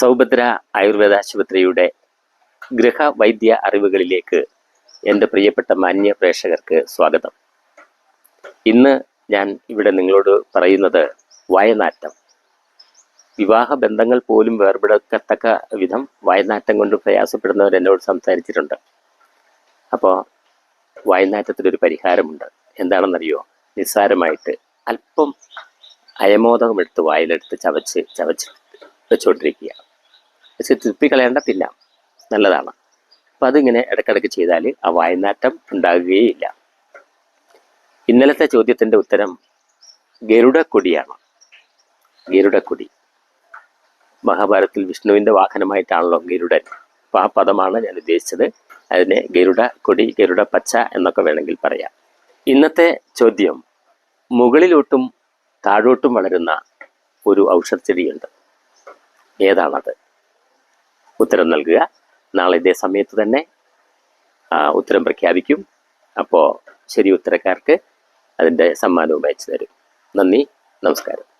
സൗഭദ്ര ആയുർവേദ ആശുപത്രിയുടെ ഗൃഹവൈദ്യ അറിവുകളിലേക്ക് എന്റെ പ്രിയപ്പെട്ട മാന്യ പ്രേക്ഷകർക്ക് സ്വാഗതം. ഇന്ന് ഞാൻ ഇവിടെ നിങ്ങളോട് പറയുന്നത് വയനാറ്റം വിവാഹ ബന്ധങ്ങൾ പോലും വേർപെടുക്കത്തക്ക വിധം വയനാറ്റം കൊണ്ട് പ്രയാസപ്പെടുന്നവർ എന്നോട് സംസാരിച്ചിട്ടുണ്ട്. അപ്പോൾ വയനാറ്റത്തിനൊരു പരിഹാരമുണ്ട്. എന്താണെന്നറിയോ? നിസ്സാരമായിട്ട് അല്പം അയമോദകം അയമോദകമെടുത്ത് വായിലെടുത്ത് ചവച്ച് ചവച്ച് വെച്ചുകൊണ്ടിരിക്കുക തുപ്പിക്കളയേണ്ട നല്ലതാണ്. അപ്പം അതിങ്ങനെ ഇടയ്ക്കിടയ്ക്ക് ചെയ്താൽ ആ വായനാറ്റം ഉണ്ടാകുകയില്ല. ഇന്നലത്തെ ചോദ്യത്തിന്റെ ഉത്തരം ഗരുഡക്കൊടിയാണ്. ഗരുഡക്കൊടി. മഹാഭാരതത്തിൽ വിഷ്ണുവിന്റെ വാഹനമായിട്ടാണല്ലോ ഗരുഡൻ. അപ്പോൾ ആ പദമാണ് ഞാൻ ഉദ്ദേശിച്ചത്. അതിനെ ഗരുഡ കൊടി ഗരുഡ പച്ച എന്നൊക്കെ വേണമെങ്കിൽ പറയാം. ഇന്നത്തെ ചോദ്യം മുകളിലോട്ടും താഴോട്ടും വളരുന്ന ഒരു ഔഷധ ചെടിയുണ്ട് ഏതാണത്? ഉത്തരം നൽകുക. നാളെ ഇതേ സമയത്ത് തന്നെ ഉത്തരം പ്രഖ്യാപിക്കും. അപ്പോൾ ശരി ഉത്തരക്കാർക്ക് അതിന്റെ സമ്മാനവും അയച്ചു തരും. നന്ദി നമസ്കാരം.